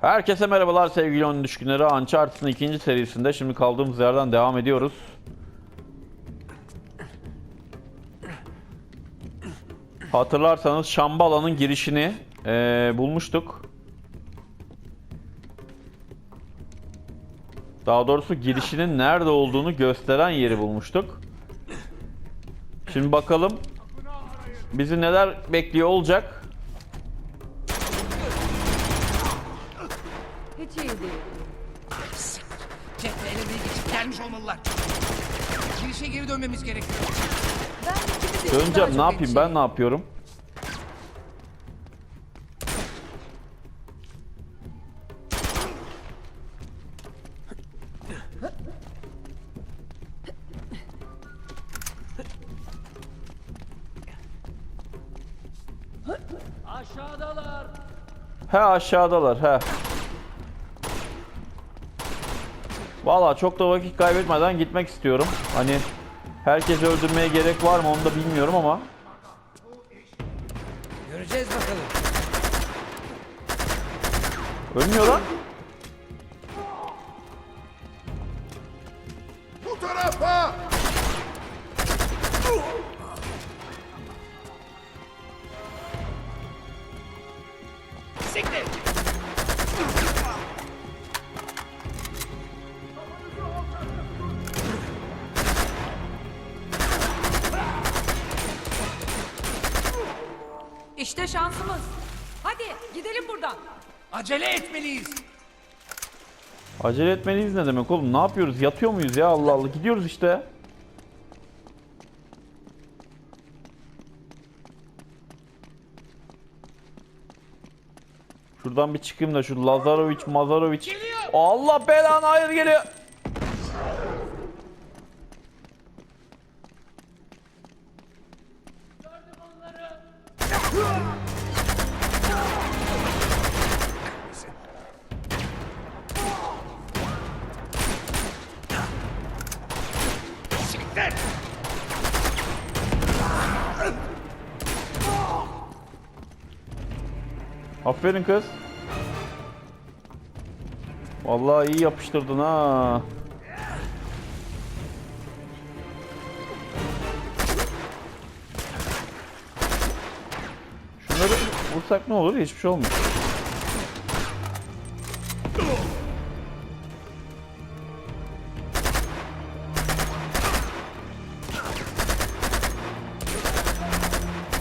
Herkese merhabalar sevgili oyun düşkünleri. Uncharted'ın ikinci serisinde şimdi kaldığımız yerden devam ediyoruz. Hatırlarsanız Şambala'nın girişini eee, bulmuştuk. Daha doğrusu girişinin nerede olduğunu gösteren yeri bulmuştuk. Şimdi bakalım bizi neler bekliyor olacak. Hiç iyi değil. Jeff ve ele geçip gelmiş olmalılar. Girişe geri dönmemiz gerekiyor. Ben ikimiz için Döneceğim daha ne yapayım ben ne yapıyorum? Aşağıdalar. He aşağıdalar he. Valla çok da vakit kaybetmeden gitmek istiyorum. Hani herkesi öldürmeye gerek var mı onu da bilmiyorum ama. Göreceğiz bakalım. Ölmüyor lan. Acele etmeliyiz ne demek oğlum? Ne yapıyoruz? Yatıyor muyuz ya Allah Allah? Gidiyoruz işte. Şuradan bir çıkayım da şu Lazaroviç, Mazaroviç. Geliyor. Allah belanı hayır geliyor. Siktir! Aferin kız. Vallahi iyi yapıştırdın ha. Şunları vursak ne olur? Hiçbir şey olmuyor.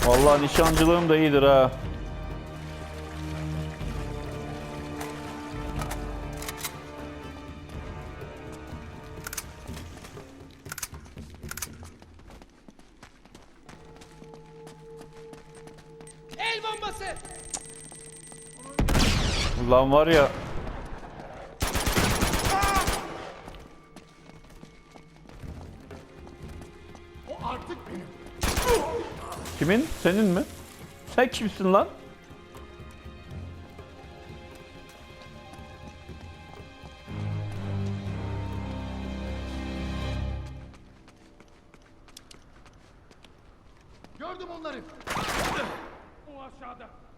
Vallahi nişancılığım da iyidir ha. Ulan var ya. O artık benim. Kimin? Senin mi? Sen kimsin lan? Gördüm onları. O aşağıda.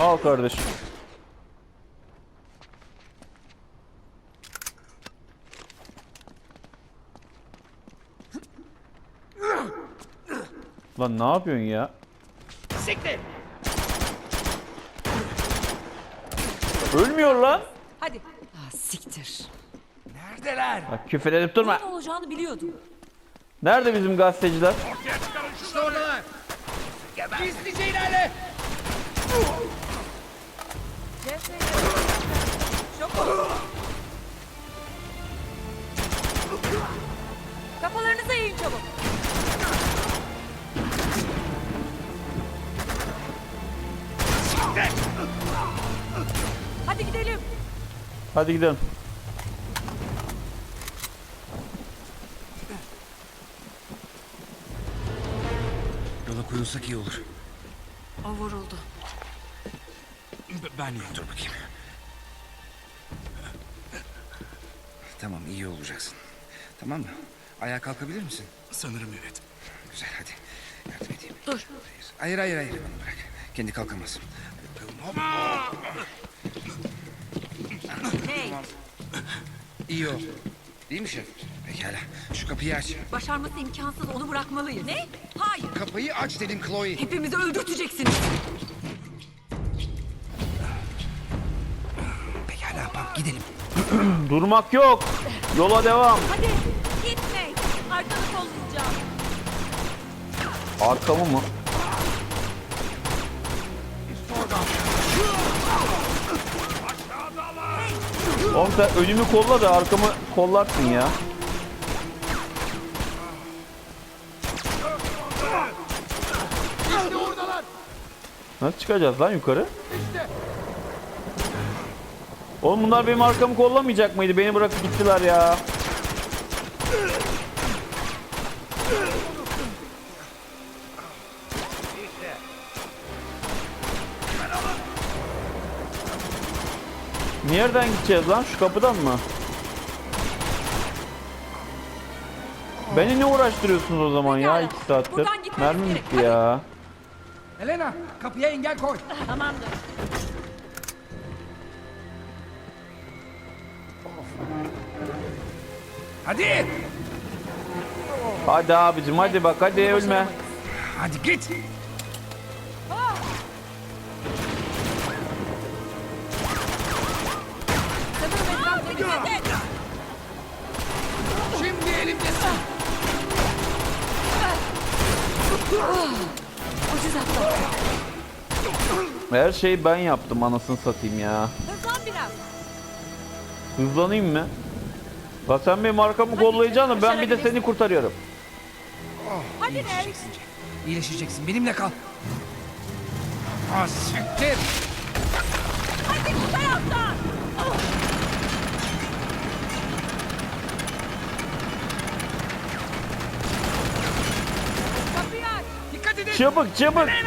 Al kardeşim. Lan ne yapıyorsun ya? Siktir! Ölmüyor lan. Hadi. Ah siktir. Neredeler? Bak küfür edip durma. Ne olacağını biliyordum. Nerede bizim gazeteciler? İşte oradalar. Gizlice ilerle! Jeff ve Çabuk. Kafalarınızı eğin çabuk. Hadi gidelim. Hadi gidelim. Yola koyulsak iyi olur. O vuruldu. B- ben iyiyim dur bakayım. Tamam iyi olacaksın. Tamam mı? Ayağa kalkabilir misin? Sanırım evet. Güzel hadi. Yardım edeyim. Dur. Hayır hayır hayır bana bırak. Kendi kalkamaz. Hop. Hey, İyi o. Değil mi şef? Pekala. Şu kapıyı aç. başarması imkansız. Onu bırakmalıyız. Ne? Hayır. Kapıyı aç dedim Chloe. Hepimizi öldürteceksiniz. Durmak yok. Yola devam. Hadi gitme. Arkanı kollayacağım. Arkamı mı? Oğlum sen önümü kolla da arkamı kollarsın ya. İşte oradalar. Nasıl çıkacağız lan yukarı? Oğlum bunlar benim arkamı kollamayacak mıydı? Beni bırakıp gittiler ya. Nereden gideceğiz lan? Şu kapıdan mı? Beni ne uğraştırıyorsunuz o zaman ya Pekala. iki saattir? Buradan gitmemiz Mermim bitti ya. Helena kapıya engel koy. Tamamdır. Hadi. Hadi abicim hadi bak hadi ölme. Hadi git. Şimdi elimdesin. Ucuz atla. Her şeyi ben yaptım anasını satayım ya. Hızlan biraz. Hızlanayım mı? La sen benim arkamı kollayacaksın da ben bir de seni kurtarıyorum. Hadi Ney. İyileşeceksin Jack. İyileşeceksin. Benimle kal. Ah siktir. Hadi bu taraftan. Kapıyı aç. Dikkat edin. Çabuk çabuk. Ben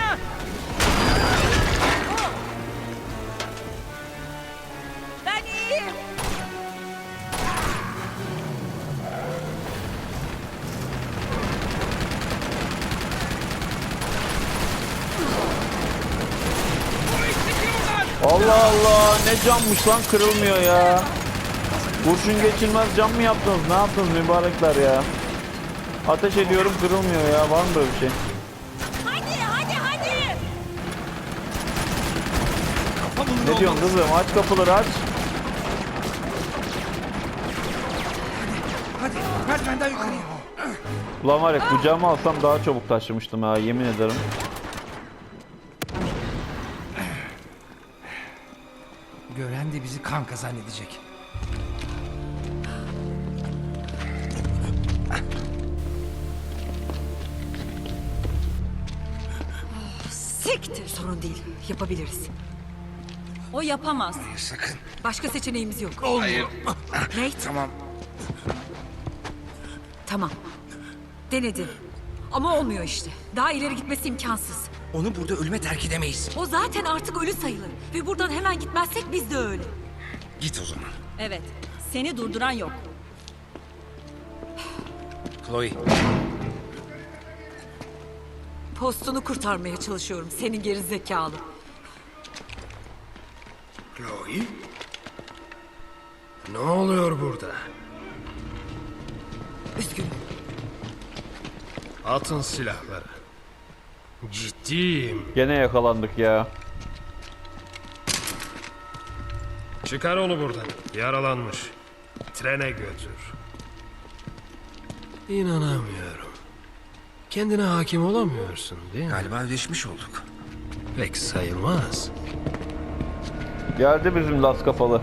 Allah Allah ne cammış lan kırılmıyor ya. Kurşun geçilmez cam mı yaptınız? Ne yaptınız mübarekler ya? Ateş ediyorum kırılmıyor ya. Var mı böyle bir şey? Hadi hadi hadi. Ne diyorsun kızım? Aç kapıları aç. Hadi merdivenden yukarıya. Ulan var ya kucağıma alsam daha çabuk taşımıştım ha yemin ederim. De bizi kanka zannedecek. Siktir. Sorun değil. Yapabiliriz. O yapamaz. Sakın. Başka seçeneğimiz yok. Hayır. Nate Tamam. tamam. Denedi. Ama olmuyor işte. Daha ileri gitmesi imkansız. Onu burada ölüme terk edemeyiz. O zaten artık ölü sayılır. Ve buradan hemen gitmezsek biz de öyle. Git o zaman. Evet. Seni durduran yok. Chloe. Postunu kurtarmaya çalışıyorum. Senin geri zekalı. Chloe? Ne oluyor burada? Üzgünüm. Atın silahları. Ciddiyim. Gene yakalandık ya. Çıkar onu buradan. Yaralanmış. Trene götür. İnanamıyorum. Kendine hakim olamıyorsun değil mi? Galiba ödeşmiş olduk. Pek sayılmaz. Geldi bizim las kafalı.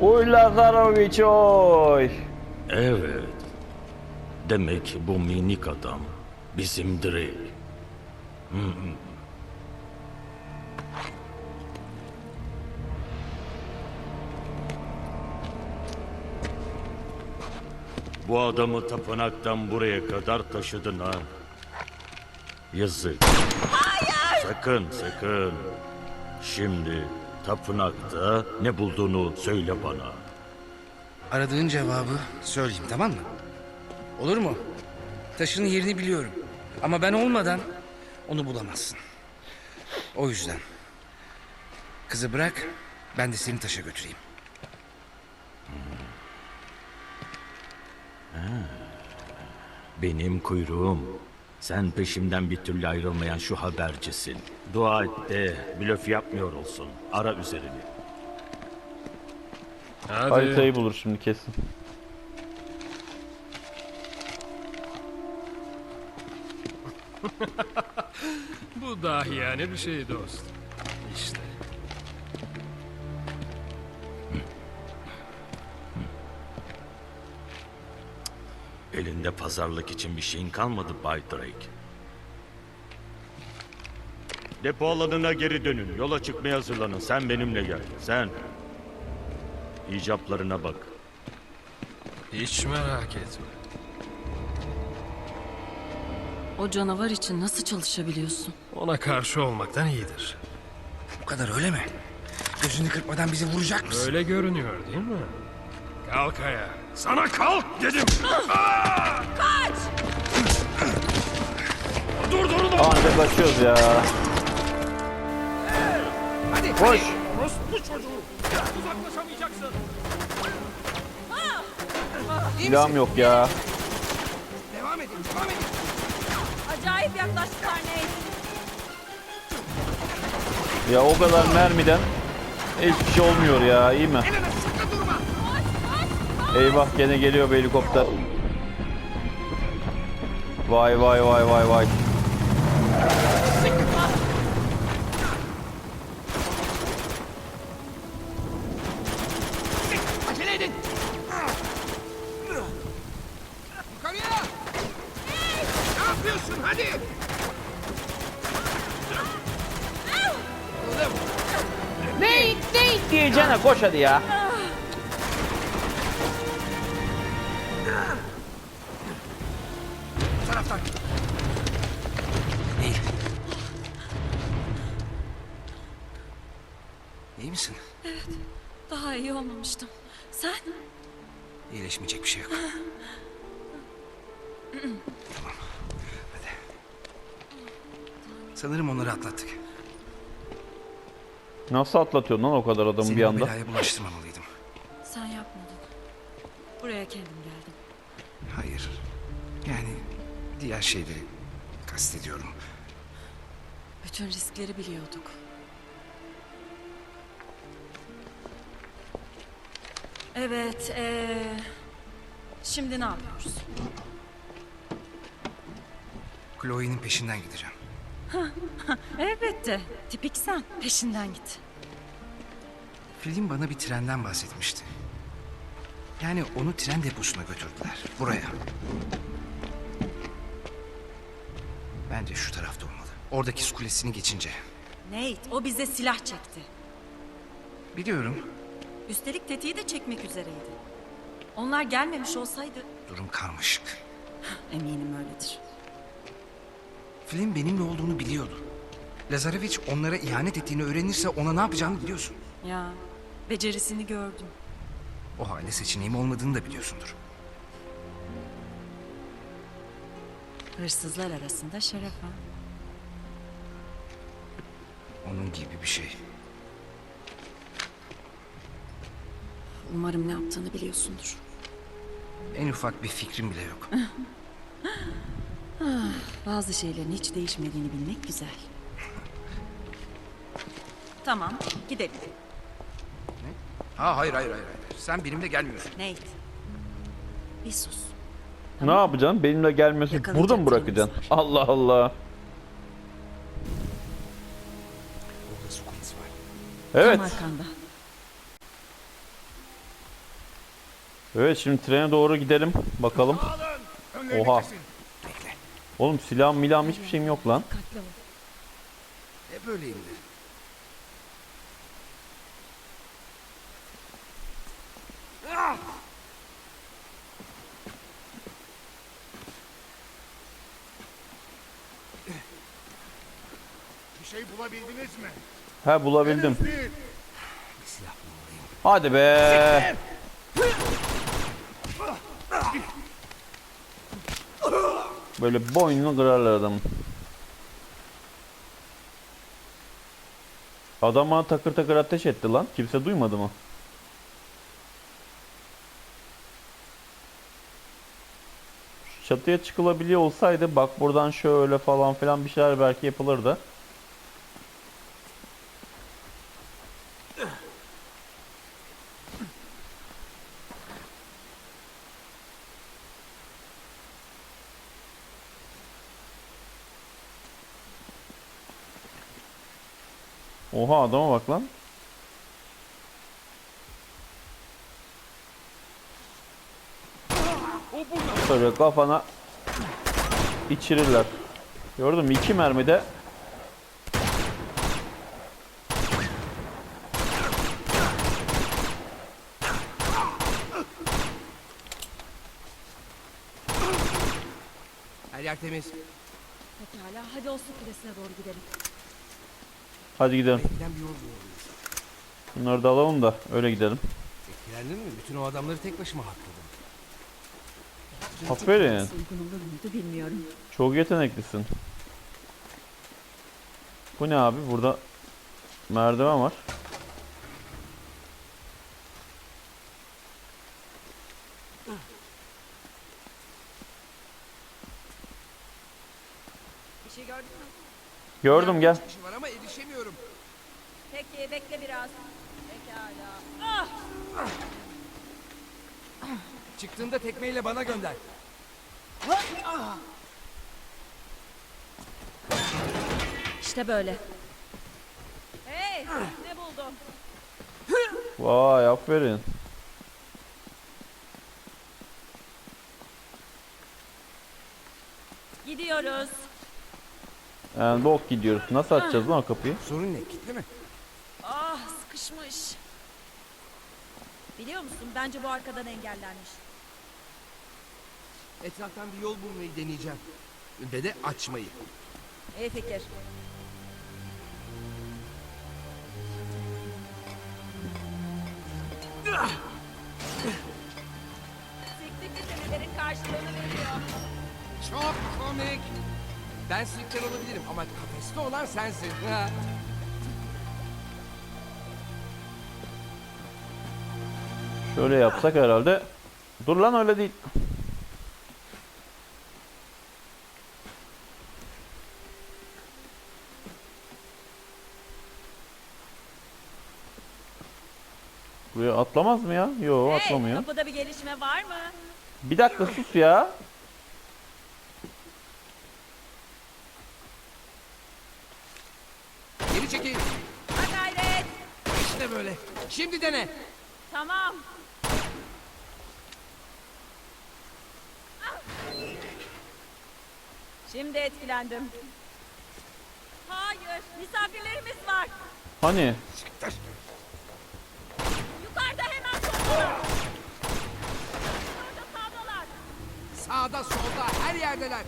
Oy Lazaroviç oy. Evet. Demek bu minik adam bizim Drake. Hı. Bu adamı tapınaktan buraya kadar taşıdın ha. Yazık. Hayır! Sakın sakın. Şimdi tapınakta ne bulduğunu söyle bana. aradığın cevabı söyleyeyim tamam mı? Olur mu? Taşın yerini biliyorum. Ama ben olmadan onu bulamazsın. O yüzden kızı bırak ben de seni taşa götüreyim. Benim kuyruğum. Sen peşimden bir türlü ayrılmayan şu habercisin. Dua et de blöf yapmıyor olsun. Ara üzerini. Hadi. Haritayı bulur şimdi kesin. Bu dahiyane bir şey dost. İşte. Elinde pazarlık için bir şeyin kalmadı Bay Drake. Depo alanına geri dönün. Yola çıkmaya hazırlanın. Sen benimle gel. Sen. İcaplarına bak. Hiç merak etme. O canavar için nasıl çalışabiliyorsun? Ona karşı olmaktan iyidir. Bu kadar öyle mi? Gözünü kırpmadan bizi vuracak mısın? Öyle görünüyor değil mi? Kalk ayağa. Sana kalk dedim. Anca kaçıyoruz ya. Hadi Koş. Uzaklaşamayacaksın. Silahım yok ya. devam edin devam edin. Acayip yaklaştılar Nate. Ya o kadar mermiden hiçbir şey olmuyor ya. iyi mi? Eyvah gene geliyor bir helikopter. Vay vay vay vay vay. Ya. Taraftan. İyi. İyi misin? Daha iyi olmamıştım. Sen? İyileşmeyecek bir şey yok. tamam. Hadi. Sanırım onları atlattık. Nasıl atlatıyorsun lan o kadar adamı Seni bir o anda? belaya bulaştırmamalıydım. Sen yapmadın. Buraya kendim geldim. Hayır. Yani diğer şeyleri kastediyorum. Bütün riskleri biliyorduk. Evet, ee, şimdi ne yapıyoruz? Chloe'nin peşinden gideceğim. Elbette. Tipik sen. Peşinden git. Film bana bir trenden bahsetmişti. Yani onu tren deposuna götürdüler. Buraya. Bence şu tarafta olmalı. Oradaki su kulesini geçince. Nate, o bize silah çekti. Biliyorum Üstelik tetiği de çekmek üzereydi. Onlar gelmemiş olsaydı durum karmaşık. eminim öyledir. Film benimle olduğunu biliyordu. Lazareviç onlara ihanet ettiğini öğrenirse ona ne yapacağını biliyorsun. Ya, becerisini gördüm. O halde seçeneğim olmadığını da biliyorsundur. Hırsızlar arasında şeref ha. Onun gibi bir şey. Umarım ne yaptığını biliyorsundur. En ufak bir fikrim bile yok. Bazı şeylerin hiç değişmediğini bilmek güzel. Tamam, gidelim. Ha hayır hayır hayır. hayır. Sen benimle gelmiyorsun. Nate, bir sus. Ne yapacaksın? Benimle gelmiyorsun. Burada mı Yakalayacak bırakacaksın? yerimiz Allah Allah. Orada su kulesi var. Evet. Tam arkanda. Evet şimdi trene doğru gidelim. Bakalım. Oha. Oğlum silahım milahım hiçbir şeyim yok lan. Dikkatli ol. Hep öyleyimdir. Bir şey bulabildiniz mi? He bulabildim. Hadi be. Böyle boynunu kırarlar adamın. Adam bana takır takır ateş etti lan. Kimse duymadı mı? Şu Çatıya çıkılabiliyor olsaydı bak buradan şöyle falan filan bir şeyler belki yapılırdı. Oha adama bak lan. Böyle kafana içirirler. Gördün mü? İki mermide Her yer temiz. Pekala hadi o su kulesine doğru gidelim. Hadi gidelim. Giden bir yol bulmalıyız. Bunları da alalım da öyle gidelim. Etkilendin mi? Bütün o adamları tek başıma hakladım. Aferin. Uygun olur muydu bilmiyorum. Çok yeteneklisin. Bu ne abi? Burada merdiven var. Bir şey gördün mü? Gördüm gel. Çıkışı var ama erişemiyorum. Peki bekle biraz. Pekala. Çıktığında tekmeyle bana gönder. İşte böyle. Hey ne buldum? Vay aferin. Gidiyoruz. Yani bok gidiyoruz. Nasıl açacağız lan kapıyı? Sorun ne? Kitle mi? Ah sıkışmış. Biliyor musun bence bu arkadan engellenmiş. Etraftan bir yol bulmayı deneyeceğim. Ve de açmayı. İyi fikir. Siktikli senelerin karşılığını veriyor. Çok komik. Ben sirkten olabilirim ama kafeste olan sensin. Ha. Şöyle yapsak herhalde. Dur lan öyle değil. Buraya atlamaz mı ya? Yo atlamıyor. kapıda bir gelişme var mı? Bir dakika sus ya. Geri çekil. Ha gayret. İşte böyle. Şimdi dene. Tamam. Şimdi etkilendim. Hayır, misafirlerimiz var. Hani? Yukarıda hemen soldalar. Orada sağdalar. Sağda solda her yerdeler.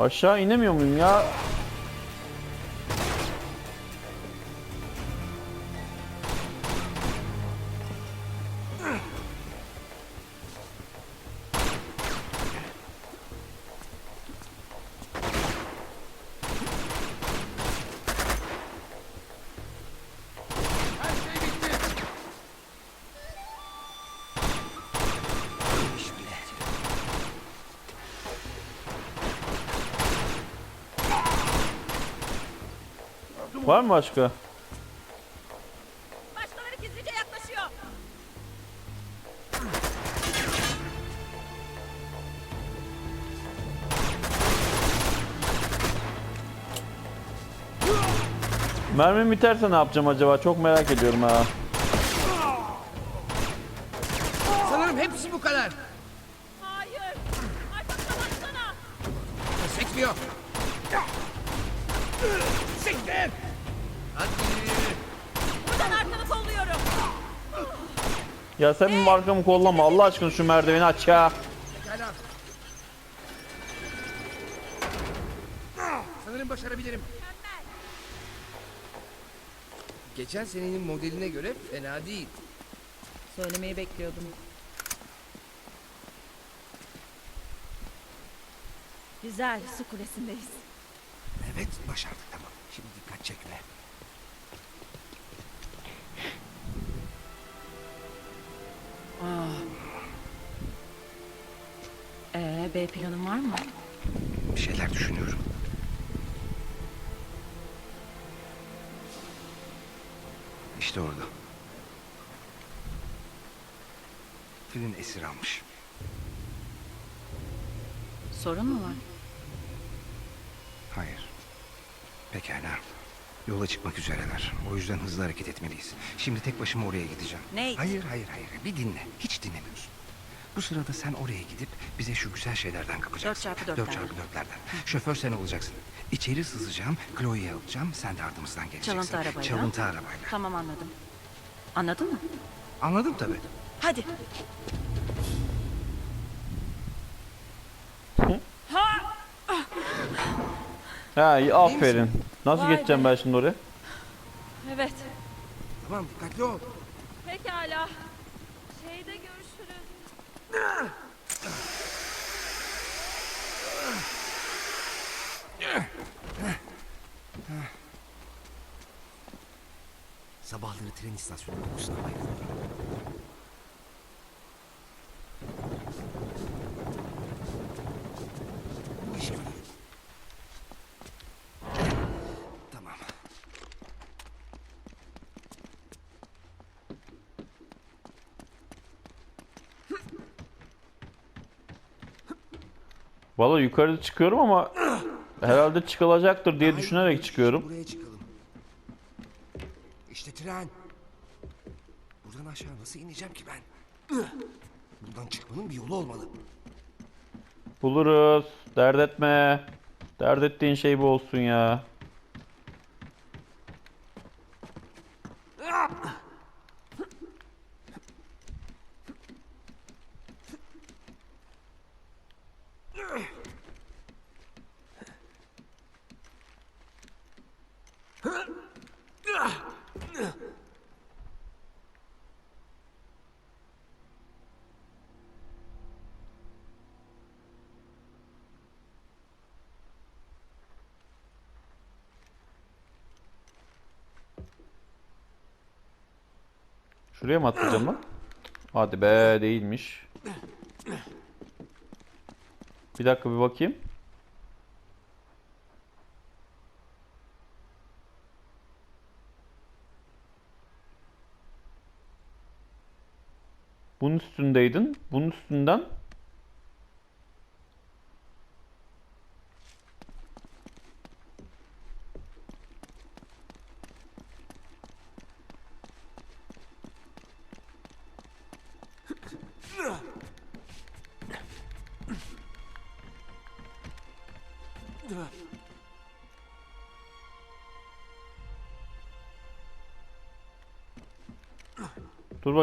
Aşağı inemiyor muyum ya? Var mı başka? Başkaları gizlice yaklaşıyor. Mermim biterse ne yapacağım acaba? Çok merak ediyorum ha. Sanırım hepsi bu kadar. Hayır. Arkasına baksana. Sekmiyor. Siktir. Hadi. Buradan arkanı kolluyorum. Ya sen benim arkamı kollama Allah aşkına şu merdiveni aç ya. Umarım başarabilirim. Geçen senenin modeline göre fena değil. Söylemeyi bekliyordum. Güzel, su kulesindeyiz. Evet başardık tamam. Şimdi dikkat çekme. Ee, B planın var mı? Bir şeyler düşünüyorum. İşte orada. Filin esir almış. Sorun mu var? Hayır. Pekala. Yola çıkmak üzereler. O yüzden hızlı hareket etmeliyiz. Şimdi tek başıma oraya gideceğim. Nate. Hayır, hayır, hayır. Bir dinle. Hiç dinlemiyorsun. Bu sırada sen oraya gidip bize şu güzel şeylerden kapacaksın. Dört çarpı dörtlerden. Dört çarpı dörtlerden. Şoför sen olacaksın. İçeri sızacağım. Chloe'yi alacağım. Sen de ardımızdan geleceksin. Çalıntı arabayla. Çalıntı arabayla. Tamam anladım. Anladın mı? Anladım tabii. Hadi. Ha iyi aferin. Nasıl Vay geçeceğim be. ben şimdi oraya? Evet. Tamam dikkatli ol. Pekala. Şeyde görüşürüz. Sabahları tren istasyonu kokusuna bayılıyorum. Bu iş görür. Tamam. Valla yukarı çıkıyorum ama herhalde çıkılacaktır diye düşünerek çıkıyorum. Buraya çıkalım. İşte tren. Buradan aşağı nasıl ineceğim ki ben? Buradan çıkmanın bir yolu olmalı. Buluruz. Dert etme. Dert ettiğin şey bu olsun ya. Mı atlayacağım lan? Hadi be değilmiş. Bir dakika bir bakayım. Bunun üstündeydin. Bunun üstünden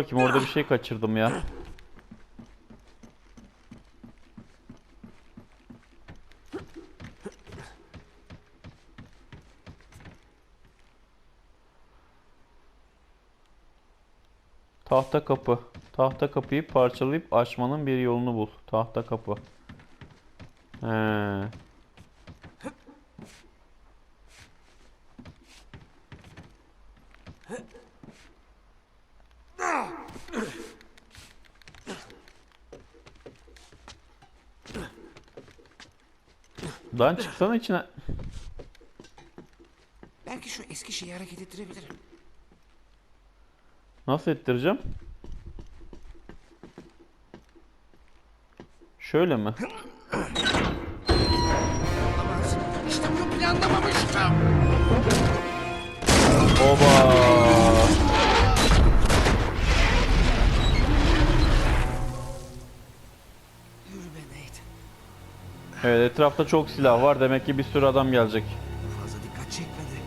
bakayım orada bir şey kaçırdım ya. Tahta kapı. Tahta kapıyı parçalayıp açmanın bir yolunu bul. Tahta kapı. He. Lan çıksana içine. Belki şu eski şeyi hareket ettirebilirim. Nasıl ettireceğim? Şöyle mi? Olamaz. İşte bunu planlamamıştım. Oba! Evet etrafta çok silah var. Demek ki bir sürü adam gelecek. Fazla dikkat çekmedi.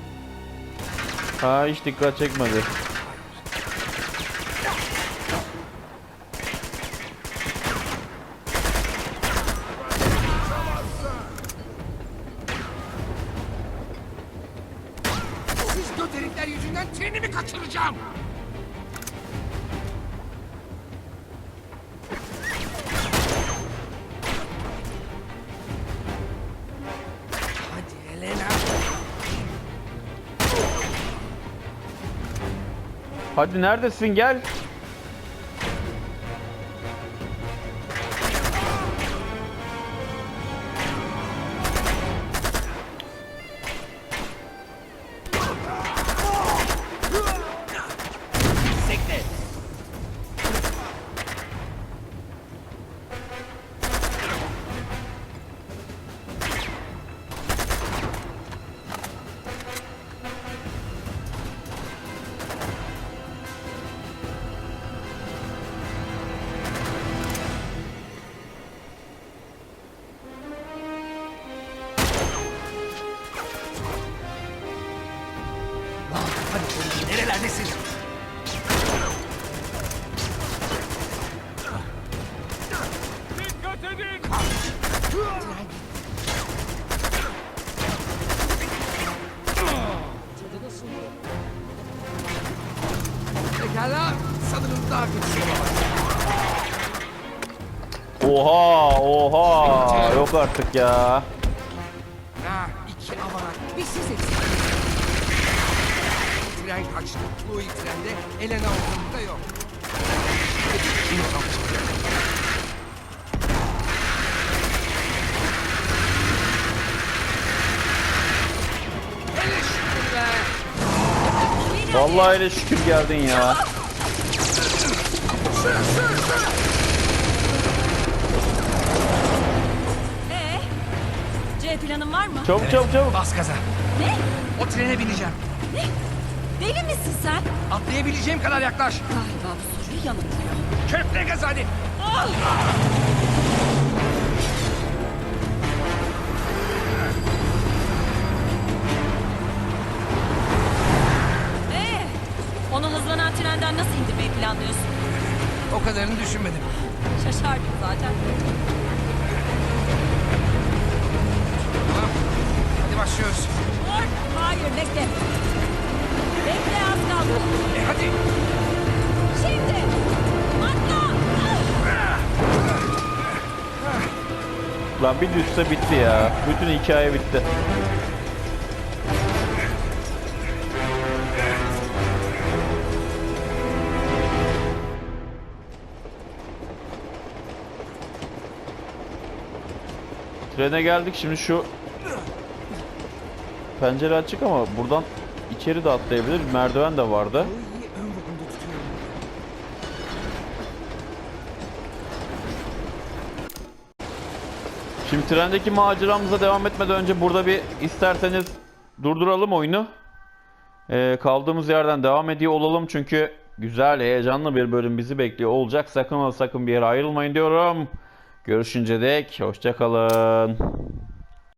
Ha hiç dikkat çekmedi. Siz göterikler yüzünden trenimi kaçıracağım. Hadi neredesin gel. Artık ya. Ha, iki avanak. Bir siz eksik. Tren kaçtı. Chloe trende. Elena ortalıkta yok. Kim be. Vallahi öyle şükür geldin ya. Ee, C planın var mı? Çabuk çabuk çabuk. Bas gaza. Ne? O trene bineceğim. Deli misin sen? Atlayabileceğim kadar yaklaş. Galiba bu soruyu yanıltıyor. Köpre gaz hadi. Ee, onu hızlanan trenden nasıl indirmeyi planlıyorsun? O kadarını düşünmedim. Şaşardım zaten. Başlıyoruz. Dur, hayır bekle. Bekle az kaldı. E hadi. Şimdi. Atla. Lan bir düşse bitti ya. Bütün hikaye bitti. Trene geldik şimdi şu pencere açık ama buradan içeri de atlayabilir. Merdiven de vardı. Şimdi trendeki maceramıza devam etmeden önce burada bir isterseniz durduralım oyunu. Ee, kaldığımız yerden devam ediyor olalım çünkü güzel, heyecanlı bir bölüm bizi bekliyor olacak. Sakın ola sakın bir yere ayrılmayın diyorum. Görüşünce dek hoşçakalın.